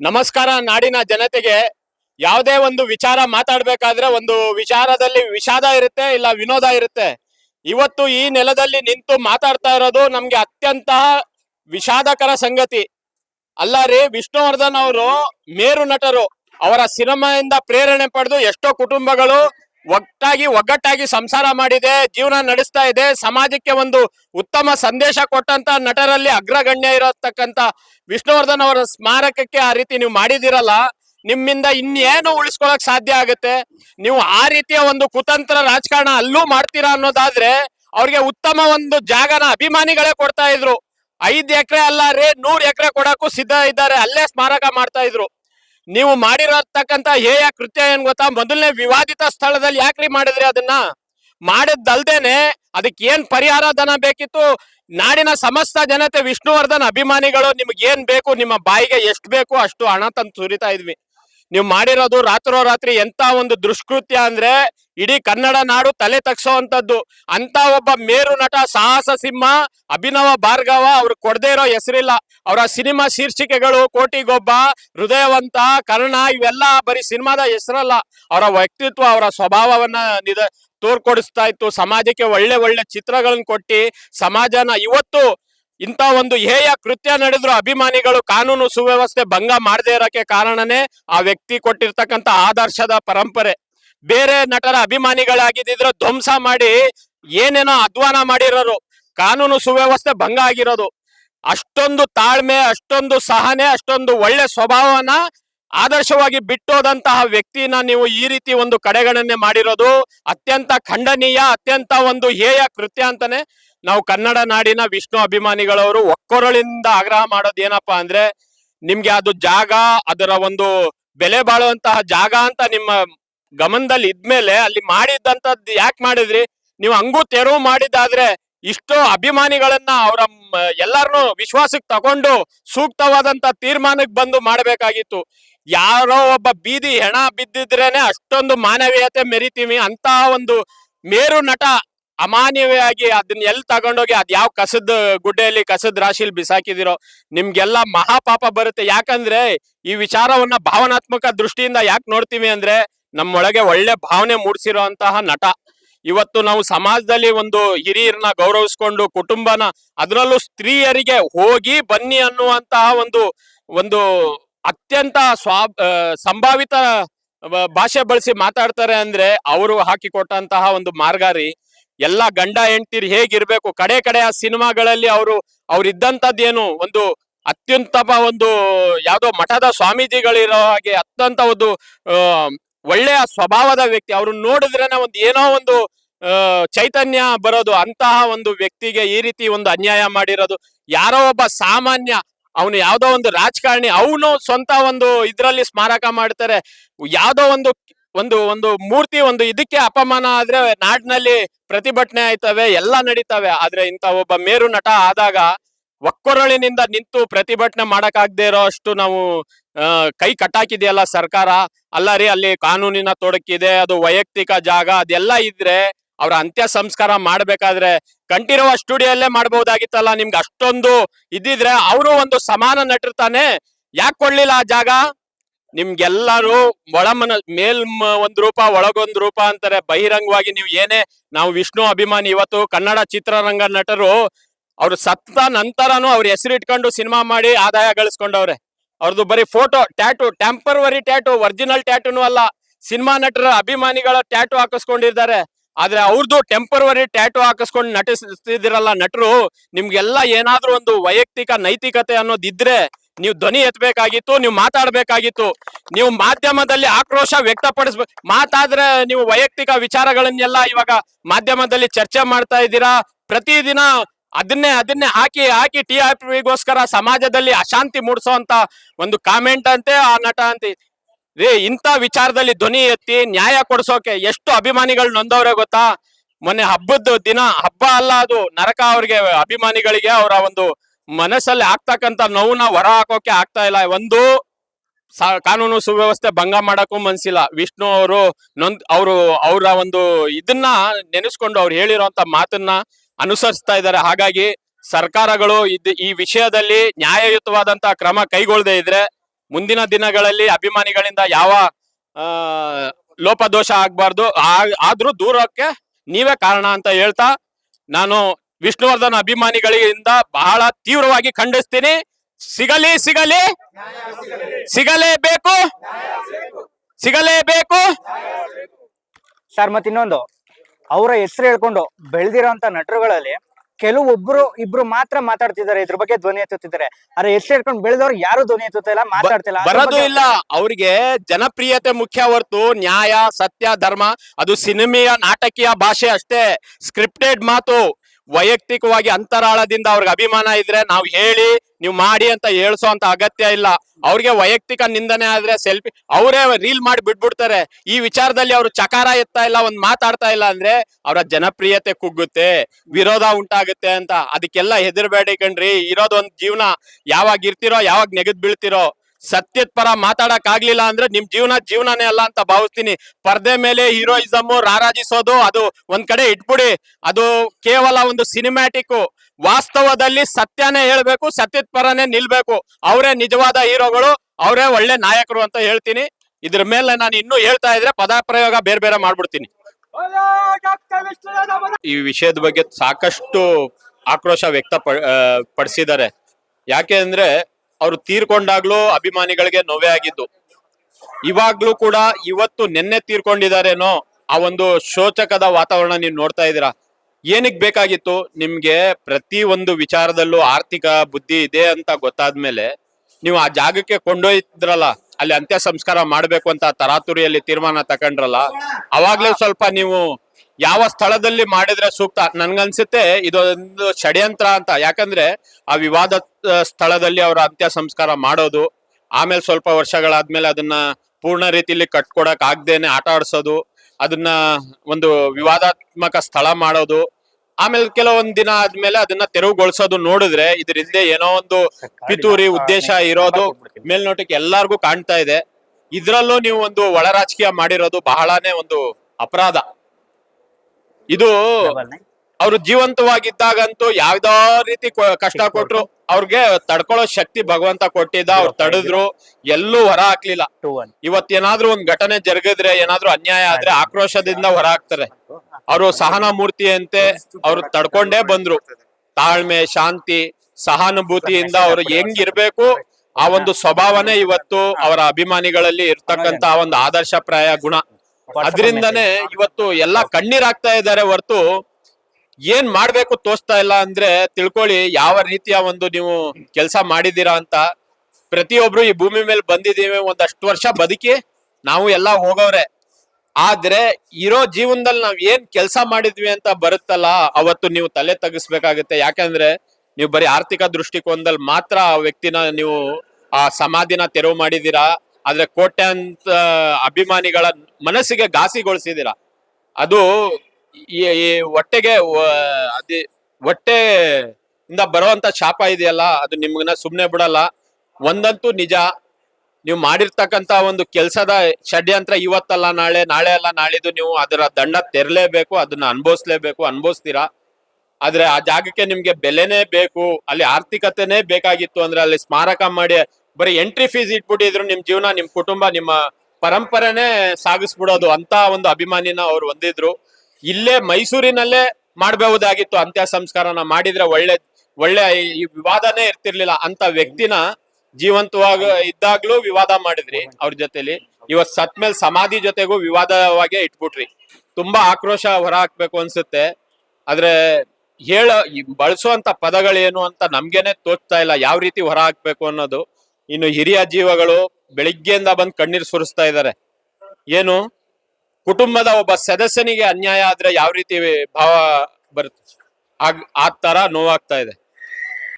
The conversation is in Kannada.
ನಮಸ್ಕಾರ ನಾಡಿನ ಜನತೆಗೆ. ಯಾವುದೇ ಒಂದು ವಿಚಾರ ಮಾತಾಡ್ಬೇಕಾದ್ರೆ ಒಂದು ವಿಚಾರದಲ್ಲಿ ವಿಷಾದ ಇರುತ್ತೆ, ಇಲ್ಲ ವಿನೋದ ಇರುತ್ತೆ. ಇವತ್ತು ಈ ನೆಲದಲ್ಲಿ ನಿಂತು ಮಾತಾಡ್ತಾ ಇರೋದು ನಮ್ಗೆ ಅತ್ಯಂತ ವಿಷಾದಕರ ಸಂಗತಿ. ಅಲ್ಲ ರೀ, ವಿಷ್ಣುವರ್ಧನ್ ಅವರು ಮೇರು ನಟರು. ಅವರ ಸಿನಿಮಾಯಿಂದ ಪ್ರೇರಣೆ ಪಡೆದು ಎಷ್ಟೋ ಕುಟುಂಬಗಳು ಒಟ್ಟಾಗಿ, ಒಗ್ಗಟ್ಟಾಗಿ ಸಂಸಾರ ಮಾಡಿದೆ, ಜೀವನ ನಡೆಸ್ತಾ ಇದೆ, ಸಮಾಜಕ್ಕೆ ಒಂದು ಉತ್ತಮ ಸಂದೇಶ ಕೊಟ್ಟಂತ ನಟರಲ್ಲಿ ಅಗ್ರಗಣ್ಯ ಇರತಕ್ಕಂತ ವಿಷ್ಣುವರ್ಧನ್ ಅವರ ಸ್ಮಾರಕಕ್ಕೆ ಆ ರೀತಿ ನೀವು ಮಾಡಿದಿರಲ್ಲ, ನಿಮ್ಮಿಂದ ಇನ್ನೇನು ಉಳಿಸ್ಕೊಳಕ್ ಸಾಧ್ಯ ಆಗುತ್ತೆ? ನೀವು ಆ ರೀತಿಯ ಒಂದು ಕುತಂತ್ರ ರಾಜಕಾರಣ ಅಲ್ಲೂ ಮಾಡ್ತೀರಾ ಅನ್ನೋದಾದ್ರೆ, ಅವ್ರಿಗೆ ಉತ್ತಮ ಒಂದು ಜಾಗನ ಅಭಿಮಾನಿಗಳೇ ಕೊಡ್ತಾ ಇದ್ರು. ಐದ್ ಎಕರೆ ಅಲ್ಲ ರೀ, ನೂರ್ ಎಕರೆ ಕೊಡಕ್ಕೂ ಸಿದ್ಧ ಇದ್ದಾರೆ, ಅಲ್ಲೇ ಸ್ಮಾರಕ ಮಾಡ್ತಾ ಇದ್ರು. ನೀವು ಮಾಡಿರತಕ್ಕಂತ ಹೇಯ ಕೃತ್ಯ ಏನ್ ಗೊತ್ತಾ? ಮೊದಲನೇ ವಿವಾದಿತ ಸ್ಥಳದಲ್ಲಿ ಯಾಕ್ರಿ ಮಾಡಿದ್ರಿ ಅದನ್ನ? ಮಾಡಿದ್ದಲ್ದೇನೆ ಅದಕ್ಕೆ ಏನ್ ಪರಿಹಾರ ಧನ ಬೇಕಿತ್ತು? ನಾಡಿನ ಸಮಸ್ತ ಜನತೆ ವಿಷ್ಣುವರ್ಧನ್ ಅಭಿಮಾನಿಗಳು ನಿಮ್ಗೆ ಏನ್ ಬೇಕು, ನಿಮ್ಮ ಬಾಯಿಗೆ ಎಷ್ಟು ಬೇಕು ಅಷ್ಟು ಹಣ ತಂದು ಸುರಿತಾ ಇದ್ವಿ. ನೀವು ಮಾಡಿರೋದು ರಾತ್ರೋರಾತ್ರಿ ಎಂತ ಒಂದು ದುಷ್ಕೃತ್ಯ ಅಂದ್ರೆ ಇಡೀ ಕನ್ನಡ ನಾಡು ತಲೆ ತಗ್ಸೋವಂಥದ್ದು. ಅಂತ ಒಬ್ಬ ಮೇರು ನಟ ಸಾಹಸ ಸಿಂಹ, ಅಭಿನವ ಭಾರ್ಗವ ಅವ್ರು ಕೊಡದೇ ಇರೋ ಹೆಸರಿಲ್ಲ. ಅವರ ಸಿನಿಮಾ ಶೀರ್ಷಿಕೆಗಳು, ಕೋಟಿಗೊಬ್ಬ, ಹೃದಯವಂತ, ಕರ್ಣ ಇವೆಲ್ಲ ಬರೀ ಸಿನಿಮಾದ ಹೆಸರಲ್ಲ. ಅವರ ವ್ಯಕ್ತಿತ್ವ, ಅವರ ಸ್ವಭಾವವನ್ನ ನಿದ, ತೋರ್ಕೊಡಿಸ್ತಾ ಇತ್ತು. ಸಮಾಜಕ್ಕೆ ಒಳ್ಳೆ ಒಳ್ಳೆ ಚಿತ್ರಗಳನ್ನ ಕೊಟ್ಟಿ, ಸಮಾಜನ ಇವತ್ತು ಇಂಥ ಒಂದು ಹೇಯ ಕೃತ್ಯ ನಡೆದ್ರು ಅಭಿಮಾನಿಗಳು ಕಾನೂನು ಸುವ್ಯವಸ್ಥೆ ಭಂಗ ಮಾಡದೇ ಇರೋಕೆ ಕಾರಣನೇ ಆ ವ್ಯಕ್ತಿ ಕೊಟ್ಟಿರ್ತಕ್ಕಂಥ ಆದರ್ಶದ ಪರಂಪರೆ. ಬೇರೆ ನಟರ ಅಭಿಮಾನಿಗಳಾಗಿದ್ದಿದ್ರೆ ಧ್ವಂಸ ಮಾಡಿ ಏನೇನೋ ಅಧ್ವಾನ ಮಾಡಿರೋರು, ಕಾನೂನು ಸುವ್ಯವಸ್ಥೆ ಭಂಗ ಆಗಿರೋದು. ಅಷ್ಟೊಂದು ತಾಳ್ಮೆ, ಅಷ್ಟೊಂದು ಸಹನೆ, ಅಷ್ಟೊಂದು ಒಳ್ಳೆ ಸ್ವಭಾವನ ಆದರ್ಶವಾಗಿ ಬಿಟ್ಟೋದಂತಹ ವ್ಯಕ್ತಿನ ನೀವು ಈ ರೀತಿ ಒಂದು ಕಡೆಗಣನೆ ಮಾಡಿರೋದು ಅತ್ಯಂತ ಖಂಡನೀಯ, ಅತ್ಯಂತ ಒಂದು ಹೇಯ ಕೃತ್ಯ ಅಂತಾನೆ ನಾವು ಕನ್ನಡ ನಾಡಿನ ವಿಷ್ಣು ಅಭಿಮಾನಿಗಳವರು ಒಕ್ಕೊರಳಿಂದ ಆಗ್ರಹ ಮಾಡೋದು ಏನಪ್ಪಾ ಅಂದ್ರೆ ನಿಮ್ಗೆ ಅದು ಜಾಗ, ಅದರ ಒಂದು ಬೆಲೆ ಬಾಳುವಂತಹ ಜಾಗ ಅಂತ ನಿಮ್ಮ ಗಮನದಲ್ಲಿ ಇದ್ಮೇಲೆ ಅಲ್ಲಿ ಮಾಡಿದ್ದಂತದ್ದು ಯಾಕೆ ಮಾಡಿದ್ರಿ? ನೀವು ಹಂಗೂ ತೆರವು ಮಾಡಿದ್ದಾದ್ರೆ ಇಷ್ಟೋ ಅಭಿಮಾನಿಗಳನ್ನ ಅವರ ಎಲ್ಲಾರನು ವಿಶ್ವಾಸಕ್ಕೆ ತಗೊಂಡು ಸೂಕ್ತವಾದಂತ ತೀರ್ಮಾನಕ್ಕೆ ಬಂದು ಮಾಡಬೇಕಾಗಿತ್ತು. ಯಾರೋ ಒಬ್ಬ ಬೀದಿ ಹೆಣ ಬಿದ್ದಿದ್ರೇನೆ ಅಷ್ಟೊಂದು ಮಾನವೀಯತೆ ಮೆರಿತೀವಿ ಅಂತ ಒಂದು ಮೇರು ನಟ ಅಮಾನವೀಯವಾಗಿ ಅದನ್ನ ಎಲ್ಲಿ ತಗೊಂಡೋಗಿ, ಅದ್ ಯಾವ ಕಸದ ಗುಡ್ಡೆಯಲ್ಲಿ ಕಸದ ರಾಶಿಲಿ ಬಿಸಾಕಿದಿರೋ ನಿಮ್ಗೆಲ್ಲ ಮಹಾಪಾಪ ಬರುತ್ತೆ. ಯಾಕಂದ್ರೆ ಈ ವಿಚಾರವನ್ನ ಭಾವನಾತ್ಮಕ ದೃಷ್ಟಿಯಿಂದ ಯಾಕೆ ನೋಡ್ತೀವಿ ಅಂದ್ರೆ ನಮ್ಮೊಳಗೆ ಒಳ್ಳೆ ಭಾವನೆ ಮೂಡಿಸಿರುವಂತಹ ನಟ. ಇವತ್ತು ನಾವು ಸಮಾಜದಲ್ಲಿ ಒಂದು ಹಿರಿಯರನ್ನ ಗೌರವಿಸ್ಕೊಂಡು ಕುಟುಂಬನ ಅದರಲ್ಲೂ ಸ್ತ್ರೀಯರಿಗೆ ಹೋಗಿ ಬನ್ನಿ ಅನ್ನುವಂತಹ ಒಂದು ಒಂದು ಅತ್ಯಂತ ಸ್ವಾ ಸಂಭಾವಿತ ಭಾಷೆ ಬಳಸಿ ಮಾತಾಡ್ತಾರೆ ಅಂದ್ರೆ ಅವರು ಹಾಕಿಕೊಟ್ಟಂತಹ ಒಂದು ಮಾರ್ಗಾರಿ. ಎಲ್ಲ ಗಂಡ ಹೆಂಡ್ತಿರ್ ಹೇಗಿರ್ಬೇಕು? ಕಡೆ ಕಡೆ ಆ ಸಿನಿಮಾಗಳಲ್ಲಿ ಅವರು ಅವ್ರು ಇದ್ದಂತದ್ದೇನು ಒಂದು ಅತ್ಯುತ್ತಮ ಒಂದು ಯಾವುದೋ ಮಠದ ಸ್ವಾಮೀಜಿಗಳಿರೋ ಹಾಗೆ ಅತ್ಯಂತ ಒಂದು ಒಳ್ಳೆಯ ಸ್ವಭಾವದ ವ್ಯಕ್ತಿ. ಅವ್ರನ್ನ ನೋಡಿದ್ರೇನೆ ಒಂದು ಏನೋ ಒಂದು ಚೈತನ್ಯ ಬರೋದು. ಅಂತಹ ಒಂದು ವ್ಯಕ್ತಿಗೆ ಈ ರೀತಿ ಒಂದು ಅನ್ಯಾಯ ಮಾಡಿರೋದು. ಯಾರೋ ಒಬ್ಬ ಸಾಮಾನ್ಯ, ಅವನು ಯಾವುದೋ ಒಂದು ರಾಜಕಾರಣಿ, ಅವನು ಸ್ವಂತ ಒಂದು ಇದರಲ್ಲಿ ಸ್ಮಾರಕ ಮಾಡ್ತಾರೆ. ಯಾವುದೋ ಒಂದು ಒಂದು ಒಂದು ಮೂರ್ತಿ, ಒಂದು ಇದಕ್ಕೆ ಅಪಮಾನ ಆದ್ರೆ ನಾಡಿನಲ್ಲಿ ಪ್ರತಿಭಟನೆ ಆಯ್ತವೆ, ಎಲ್ಲ ನಡೀತವೆ. ಆದ್ರೆ ಇಂತ ಒಬ್ಬ ಮೇರು ನಟ ಆದಾಗ ಒಕ್ಕೊರಳಿನಿಂದ ನಿಂತು ಪ್ರತಿಭಟನೆ ಮಾಡಕ್ಕಾಗದೇ ಇರೋ ಅಷ್ಟು ನಾವು ಕೈ ಕಟ್ಟಾಕಿದೆಯಲ್ಲ ಸರ್ಕಾರ. ಅಲ್ಲ ರೀ, ಅಲ್ಲಿ ಕಾನೂನಿನ ತೊಡಕಿದೆ, ಅದು ವೈಯಕ್ತಿಕ ಜಾಗ, ಅದೆಲ್ಲ ಇದ್ರೆ ಅವ್ರ ಅಂತ್ಯ ಸಂಸ್ಕಾರ ಮಾಡ್ಬೇಕಾದ್ರೆ ಕಂಠೀರವ ಸ್ಟುಡಿಯೋಲ್ಲೇ ಮಾಡ್ಬಹುದಾಗಿತ್ತಲ್ಲ ನಿಮ್ಗೆ ಅಷ್ಟೊಂದು ಇದ್ದಿದ್ರೆ ಅವರು ಒಂದು ಸಮಾನ ನಟಿರ್ತಾನೆ ಯಾಕೆ ಕೊಡ್ಲಿಲ್ಲ ಆ ಜಾಗ? ನಿಮ್ಗೆಲ್ಲರೂ ಒಳಮನ, ಮೇಲ್ ಒಂದ್ ರೂಪ, ಒಳಗೊಂದ್ ರೂಪ ಅಂತಾರೆ. ಬಹಿರಂಗವಾಗಿ ನೀವು ಏನೇ, ನಾವು ವಿಷ್ಣು ಅಭಿಮಾನಿ ಇವತ್ತು, ಕನ್ನಡ ಚಿತ್ರರಂಗ ನಟರು, ಅವ್ರು ಸತ್ತ ನಂತರನು ಅವ್ರ ಹೆಸರಿಟ್ಕೊಂಡು ಸಿನಿಮಾ ಮಾಡಿ ಆದಾಯ ಗಳಿಸ್ಕೊಂಡವ್ರೆ. ಅವ್ರದ್ದು ಬರೀ photo, tattoo, temporary tattoo, original ಟ್ಯಾಟುನು ಅಲ್ಲ. ಸಿನಿಮಾ ನಟರ ಅಭಿಮಾನಿಗಳ ಟ್ಯಾಟು ಹಾಕಿಸ್ಕೊಂಡಿದ್ದಾರೆ. ಆದ್ರೆ ಅವ್ರದ್ದು ಟೆಂಪರ್ವರಿ ಟ್ಯಾಟು ಹಾಕಿಸ್ಕೊಂಡು ನಟಿಸ್ತಿದಿರಲ್ಲ ನಟರು, ನಿಮ್ಗೆಲ್ಲ ಏನಾದ್ರೂ ಒಂದು ವೈಯಕ್ತಿಕ, ನೈತಿಕತೆ ಅನ್ನೋದಿದ್ರೆ ನೀವು ಧ್ವನಿ ಎತ್ತಬೇಕಾಗಿತ್ತು, ನೀವು ಮಾತಾಡಬೇಕಾಗಿತ್ತು, ನೀವು ಮಾಧ್ಯಮದಲ್ಲಿ ಆಕ್ರೋಶ ವ್ಯಕ್ತಪಡಿಸ್ಬೇಕು ಮಾತಾದ್ರೆ ನೀವು ವೈಯಕ್ತಿಕ ವಿಚಾರಗಳನ್ನೆಲ್ಲ ಇವಾಗ ಮಾಧ್ಯಮದಲ್ಲಿ ಚರ್ಚೆ ಮಾಡ್ತಾ ಇದ್ದೀರಾ? ಪ್ರತಿದಿನ ಅದನ್ನೇ ಅದನ್ನೇ ಹಾಕಿ ಹಾಕಿ ಟಿ ಆರ್ ಪಿಗೋಸ್ಕರ ಸಮಾಜದಲ್ಲಿ ಅಶಾಂತಿ ಮೂಡಿಸೋಂತ ಒಂದು ಕಾಮೆಂಟ್ ಅಂತೆ ಆ ನಟ ಅಂತೆ. ರೀ, ಇಂಥ ವಿಚಾರದಲ್ಲಿ ಧ್ವನಿ ಎತ್ತಿ ನ್ಯಾಯ ಕೊಡ್ಸೋಕೆ ಎಷ್ಟು ಅಭಿಮಾನಿಗಳು ನೊಂದವ್ರೆ ಗೊತ್ತಾ? ಮೊನ್ನೆ ಹಬ್ಬದ ದಿನ, ಹಬ್ಬ ಅಲ್ಲ ಅದು ನರಕ ಅವ್ರಿಗೆ, ಅಭಿಮಾನಿಗಳಿಗೆ ಅವರ ಒಂದು ಮನಸ್ಸಲ್ಲಿ ಆಗ್ತಕ್ಕಂತ ನೋವನ್ನ ಹೊರ ಹಾಕೋಕೆ ಆಗ್ತಾ ಇಲ್ಲ. ಒಂದು ಕಾನೂನು ಸುವ್ಯವಸ್ಥೆ ಭಂಗ ಮಾಡಕ್ಕೂ ಮನ್ಸಿಲ್ಲ. ವಿಷ್ಣು ಅವರು ನೊಂದ್, ಅವರು, ಅವರ ಒಂದು ಇದನ್ನ ನೆನೆಸ್ಕೊಂಡು ಅವ್ರು ಹೇಳಿರೋಂತ ಮಾತನ್ನ ಅನುಸರಿಸ್ತಾ ಇದ್ದಾರೆ. ಹಾಗಾಗಿ ಸರ್ಕಾರಗಳು ಇದ್, ಈ ವಿಷಯದಲ್ಲಿ ನ್ಯಾಯಯುತವಾದಂತ ಕ್ರಮ ಕೈಗೊಳ್ಳದೆ ಇದ್ರೆ ಮುಂದಿನ ದಿನಗಳಲ್ಲಿ ಅಭಿಮಾನಿಗಳಿಂದ ಯಾವ ಲೋಪದೋಷ ಆಗ್ಬಾರ್ದು ಆದ್ರೂ ದೂರಕ್ಕೆ ನೀವೇ ಕಾರಣ ಅಂತ ಹೇಳ್ತಾ ನಾನು ವಿಷ್ಣುವರ್ಧನ್ ಅಭಿಮಾನಿಗಳಿಂದ ಬಹಳ ತೀವ್ರವಾಗಿ ಖಂಡಿಸ್ತೀನಿ. ಸಿಗಲಿ ಸಿಗಲಿ. ಸಿಗಲೇಬೇಕು ಸಿಗಲೇಬೇಕು ಸರ್ ಮತ್ತೆ ಇನ್ನೊಂದು ಅವರ ಹೆಸರು ಹೇಳ್ಕೊಂಡು ಬೆಳೆದಿರೋಂತ ನಟರುಗಳಲ್ಲಿ ಕೆಲವೊಬ್ರು ಇಬ್ರು ಮಾತ್ರ ಮಾತಾಡ್ತಿದ್ದಾರೆ. ಇದ್ರ ಬಗ್ಗೆ ಧ್ವನಿ ಎತ್ತುತ್ತಿದ್ದಾರೆ. ಆದ್ರೆ ಹೆಸರು ಹೇಳ್ಕೊಂಡು ಬೆಳೆದವ್ರು ಯಾರು ಧ್ವನಿ ಎತ್ತುತ್ತಾ ಇಲ್ಲ ಮಾತಾಡ್ತಿಲ್ಲ. ಬರೋದು ಇಲ್ಲ. ಅವ್ರಿಗೆ ಜನಪ್ರಿಯತೆ ಮುಖ್ಯ ಹೊರತು ನ್ಯಾಯ ಸತ್ಯ ಧರ್ಮ. ಅದು ಸಿನಿಮೆಯ ನಾಟಕೀಯ ಭಾಷೆ ಅಷ್ಟೇ. ಸ್ಕ್ರಿಪ್ಟೆಡ್ ಮಾತು. ವೈಯಕ್ತಿಕವಾಗಿ ಅಂತರಾಳದಿಂದ ಅವ್ರಿಗೆ ಅಭಿಮಾನ ಇದ್ರೆ ನಾವು ಹೇಳಿ, ನೀವು ಮಾಡಿ ಅಂತ ಹೇಳ್ಸೋ ಅಂತ ಅಗತ್ಯ ಇಲ್ಲ. ಅವ್ರಿಗೆ ವೈಯಕ್ತಿಕ ನಿಂದನೆ ಆದ್ರೆ ಸೆಲ್ಫಿ, ಅವರೇ ರೀಲ್ ಮಾಡಿ ಬಿಟ್ಬಿಡ್ತಾರೆ. ಈ ವಿಚಾರದಲ್ಲಿ ಅವರು ಚಕಾರ ಎತ್ತಾ ಇಲ್ಲ, ಒಂದ್ ಮಾತಾಡ್ತಾ ಇಲ್ಲ ಅಂದ್ರೆ ಅವರ ಜನಪ್ರಿಯತೆ ಕುಗ್ಗುತ್ತೆ, ವಿರೋಧ ಉಂಟಾಗುತ್ತೆ ಅಂತ. ಅದಕ್ಕೆಲ್ಲ ಹೆದರ್ಬೇಡಿ ಕಣ್ರಿ. ಇರೋದೊಂದ್ ಜೀವನ ಯಾವಾಗ ಇರ್ತಿರೋ, ಯಾವಾಗ ನೆಗೆದ್ ಬೀಳ್ತಿರೋ ಸತ್ಯದ ಪರ ಮಾತಾಡಕ್ ಆಗ್ಲಿಲ್ಲ ಅಂದ್ರೆ ನಿಮ್ ಜೀವನ ಜೀವನನೇ ಅಲ್ಲ ಅಂತ ಭಾವಿಸ್ತೀನಿ. ಪರ್ದೆ ಮೇಲೆ ಹೀರೋಯಿಸಮ್, ರಾರಾಜಿಸೋದು, ಅದು ಒಂದ್ ಕಡೆ ಇಟ್ಬಿಡಿ. ಅದು ಕೇವಲ ಒಂದು ಸಿನಿಮ್ಯಾಟಿಕ್ ವಾಸ್ತವದಲ್ಲಿ ಸತ್ಯನೇ ಹೇಳ್ಬೇಕು, ಸತ್ಯದ ಪರನೇ ನಿಲ್ಬೇಕು. ಅವರೇ ನಿಜವಾದ ಹೀರೋಗಳು, ಅವರೇ ಒಳ್ಳೆ ನಾಯಕರು ಅಂತ ಹೇಳ್ತೀನಿ. ಇದ್ರ ಮೇಲೆ ನಾನು ಇನ್ನೂ ಹೇಳ್ತಾ ಇದ್ರೆ ಪದ ಪ್ರಯೋಗ ಬೇರೆ ಬೇರೆ ಮಾಡ್ಬಿಡ್ತೀನಿ. ಈ ವಿಷಯದ ಬಗ್ಗೆ ಸಾಕಷ್ಟು ಆಕ್ರೋಶ ವ್ಯಕ್ತ ಪಡಿಸಿದ್ದಾರೆ. ಯಾಕೆ ಅಂದ್ರೆ ಅವರು ತೀರ್ಕೊಂಡಾಗ್ಲೂ ಅಭಿಮಾನಿಗಳಿಗೆ ನೋವೇ ಆಗಿದ್ದು. ಇವಾಗ್ಲೂ ಕೂಡ ಇವತ್ತು ನಿನ್ನೆ ತೀರ್ಕೊಂಡಿದಾರೇನೋ ಆ ಒಂದು ಶೋಚಕದ ವಾತಾವರಣ ನೀವು ನೋಡ್ತಾ ಇದ್ದೀರಾ? ಏನಕ್ಕೆ ಬೇಕಾಗಿತ್ತು? ನಿಮ್ಗೆ ಪ್ರತಿ ಒಂದು ವಿಚಾರದಲ್ಲೂ ಆರ್ಥಿಕ ಬುದ್ಧಿ ಇದೆ ಅಂತ ಗೊತ್ತಾದ್ಮೇಲೆ ನೀವು ಆ ಜಾಗಕ್ಕೆ ಕೊಂಡೊಯ್ದ್ರಲ್ಲ ಅಲ್ಲಿ ಅಂತ್ಯ ಸಂಸ್ಕಾರ ಮಾಡ್ಬೇಕು ಅಂತ ತರಾತುರಿಯಲ್ಲಿ ತೀರ್ಮಾನ ತಕೊಂಡ್ರಲ್ಲ ಅವಾಗ್ಲೇ ಸ್ವಲ್ಪ ನೀವು ಯಾವ ಸ್ಥಳದಲ್ಲಿ ಮಾಡಿದ್ರೆ ಸೂಕ್ತ? ನನ್ಗನ್ಸುತ್ತೆ ಇದೊಂದು ಷಡ್ಯಂತ್ರ ಅಂತ. ಯಾಕಂದ್ರೆ ಆ ವಿವಾದ ಸ್ಥಳದಲ್ಲಿ ಅವರ ಅಂತ್ಯ ಸಂಸ್ಕಾರ ಮಾಡೋದು, ಆಮೇಲೆ ಸ್ವಲ್ಪ ವರ್ಷಗಳಾದ್ಮೇಲೆ ಅದನ್ನ ಪೂರ್ಣ ರೀತಿಯಲ್ಲಿ ಕಟ್ಕೊಡಕ್ ಆಗ್ದೇನೆ ಆಟ ಆಡ್ಸೋದು, ಅದನ್ನ ಒಂದು ವಿವಾದಾತ್ಮಕ ಸ್ಥಳ ಮಾಡೋದು, ಆಮೇಲೆ ಕೆಲವೊಂದ್ ದಿನ ಆದ್ಮೇಲೆ ಅದನ್ನ ತೆರವುಗೊಳಿಸೋದು ನೋಡಿದ್ರೆ ಇದ್ರಿಂದ ಏನೋ ಒಂದು ಪಿತೂರಿ ಉದ್ದೇಶ ಇರೋದು ಮೇಲ್ನೋಟಕ್ಕೆ ಎಲ್ಲಾರ್ಗೂ ಕಾಣ್ತಾ ಇದೆ. ಇದ್ರಲ್ಲೂ ನೀವು ಒಂದು ಒಳ ರಾಜಕೀಯ ಮಾಡಿರೋದು ಬಹಳನೇ ಒಂದು ಅಪರಾಧ. ಇದು ಅವರು ಜೀವಂತವಾಗಿದ್ದಾಗಂತೂ ಯಾವ್ದೋ ರೀತಿ ಕಷ್ಟ ಕೊಟ್ರು ಅವ್ರಿಗೆ ತಡ್ಕೊಳ್ಳೋ ಶಕ್ತಿ ಭಗವಂತ ಕೊಟ್ಟಿದ್ದ ಅವ್ರು ತಡೆದ್ರು ಎಲ್ಲೂ ಹೊರ ಹಾಕ್ಲಿಲ್ಲ. ಇವತ್ ಏನಾದ್ರು ಇವತ್ತೇನಾದ್ರೂ ಒಂದ್ ಘಟನೆ ಜರುಗಿದ್ರೆ ಏನಾದ್ರು ಅನ್ಯಾಯ ಆದ್ರೆ ಆಕ್ರೋಶದಿಂದ ಹೊರ ಹಾಕ್ತಾರೆ. ಅವರು ಸಹನಮೂರ್ತಿಯಂತೆ ಅವ್ರು ತಡ್ಕೊಂಡೇ ಬಂದ್ರು. ತಾಳ್ಮೆ ಶಾಂತಿ ಸಹಾನುಭೂತಿಯಿಂದ ಅವ್ರು ಹೆಂಗಿರ್ಬೇಕು ಆ ಒಂದು ಸ್ವಭಾವನೆ ಇವತ್ತು ಅವರ ಅಭಿಮಾನಿಗಳಲ್ಲಿ ಇರ್ತಕ್ಕಂತ ಒಂದು ಆದರ್ಶಪ್ರಾಯ ಗುಣ. ಅದ್ರಿಂದನೇ ಇವತ್ತು ಎಲ್ಲ ಕಣ್ಣೀರಾಗ್ತಾ ಇದ್ದಾರೆ ಹೊರತು ಏನ್ ಮಾಡ್ಬೇಕು ತೋರಿಸ್ತಾ ಇಲ್ಲ ಅಂದ್ರೆ ತಿಳ್ಕೊಳ್ಳಿ ಯಾವ ರೀತಿಯ ಒಂದು ನೀವು ಕೆಲಸ ಮಾಡಿದೀರಾ ಅಂತ. ಪ್ರತಿಯೊಬ್ರು ಈ ಭೂಮಿ ಮೇಲೆ ಬಂದಿದ್ದೀವಿ ಒಂದಷ್ಟು ವರ್ಷ ಬದುಕಿ ನಾವು ಎಲ್ಲ ಹೋಗವ್ರೆ. ಆದ್ರೆ ಇರೋ ಜೀವನದಲ್ಲಿ ನಾವ್ ಏನ್ ಕೆಲಸ ಮಾಡಿದ್ವಿ ಅಂತ ಬರುತ್ತಲ್ಲ ಅವತ್ತು ನೀವು ತಲೆ ತಗ್ಸ್ಬೇಕಾಗುತ್ತೆ. ಯಾಕಂದ್ರೆ ನೀವು ಬರೀ ಆರ್ಥಿಕ ದೃಷ್ಟಿಕೋನದಲ್ಲಿ ಮಾತ್ರ ಆ ವ್ಯಕ್ತಿನ ನೀವು ಆ ಸಮಾಧಿನ ತೆರವು ಮಾಡಿದೀರಾ ಆದ್ರೆ ಕೋಟ್ಯಾಂತ ಅಭಿಮಾನಿಗಳ ಮನಸ್ಸಿಗೆ ಘಾಸಿಗೊಳಿಸಿದೀರ ಅದು ಈ ಹೊಟ್ಟೆಗೆ ಅದೇ ಹೊಟ್ಟೆ ಇಂದ ಬರುವಂತ ಶಾಪ ಇದೆಯಲ್ಲ, ಅದು ನಿಮ್ಗನ್ನ ಸುಮ್ಮನೆ ಬಿಡಲ್ಲ. ಒಂದಂತೂ ನಿಜ. ನೀವು ಮಾಡಿರ್ತಕ್ಕಂತ ಒಂದು ಕೆಲಸದ ಷಡ್ಯಂತ್ರ ಇವತ್ತಲ್ಲ, ನಾಳೆ ನಾಳೆ ಅಲ್ಲ ನಾಳಿದು ನೀವು ಅದರ ದಂಡ ತೆರಲೇಬೇಕು, ಅದನ್ನ ಅನುಭವಿಸ್ಲೇಬೇಕು, ಅನುಭವಿಸ್ತೀರಾ? ಆದ್ರೆ ಆ ಜಾಗಕ್ಕೆ ನಿಮ್ಗೆ ಬೆಲೆನೇ ಬೇಕು, ಅಲ್ಲಿ ಆರ್ಥಿಕತೆನೇ ಬೇಕಾಗಿತ್ತು ಅಂದ್ರೆ ಅಲ್ಲಿ ಸ್ಮಾರಕ ಮಾಡಿ ಬರೀ ಎಂಟ್ರಿ ಫೀಸ್ ಇಟ್ಬಿಟ್ಟಿದ್ರು ನಿಮ್ ಜೀವನ, ನಿಮ್ ಕುಟುಂಬ, ನಿಮ್ಮ ಪರಂಪರೆನೇ ಸಾಗಿಸ್ಬಿಡೋದು ಅಂತ ಒಂದು ಅಭಿಮಾನಿನ ಅವ್ರು ಹೊಂದಿದ್ರು. ಇಲ್ಲೇ ಮೈಸೂರಿನಲ್ಲೇ ಮಾಡಬಹುದಾಗಿತ್ತು ಅಂತ್ಯ ಸಂಸ್ಕಾರನ ಮಾಡಿದ್ರೆ ಒಳ್ಳೆ ಒಳ್ಳೆ ಈ ವಿವಾದನೇ ಇರ್ತಿರ್ಲಿಲ್ಲ ಅಂತ ವ್ಯಕ್ತಿನ ಜೀವಂತವಾಗ ಇದ್ದಾಗ್ಲೂ ವಿವಾದ ಮಾಡಿದ್ರಿ ಅವ್ರ ಜೊತೆಲಿ. ಇವತ್ ಸತ್ ಮೇಲೆ ಸಮಾಧಿ ಜೊತೆಗೂ ವಿವಾದವಾಗೇ ಇಟ್ಬಿಟ್ರಿ. ತುಂಬಾ ಆಕ್ರೋಶ ಹೊರ ಹಾಕ್ಬೇಕು ಅನ್ಸುತ್ತೆ. ಆದ್ರೆ ಹೇಳ ಬಳಸುವಂತ ಪದಗಳೇನು ಅಂತ ನಮ್ಗೆನೆ ತೋಚ್ತಾ ಇಲ್ಲ. ಯಾವ ರೀತಿ ಹೊರ ಹಾಕ್ಬೇಕು ಅನ್ನೋದು. ಇನ್ನು ಹಿರಿಯ ಜೀವಗಳು ಬೆಳಿಗ್ಗೆಯಿಂದ ಬಂದು ಕಣ್ಣೀರು ಸುರಿಸ್ತಾ ಇದ್ದಾರೆ. ಏನು? ಕುಟುಂಬದ ಒಬ್ಬ ಸದಸ್ಯನಿಗೆ ಅನ್ಯಾಯ ಆದ್ರೆ ಯಾವ ರೀತಿ ಭಾವ ಬರುತ್ತೆ? ಆ ತರ ನೋವಾಗ್ತಾ ಇದೆ.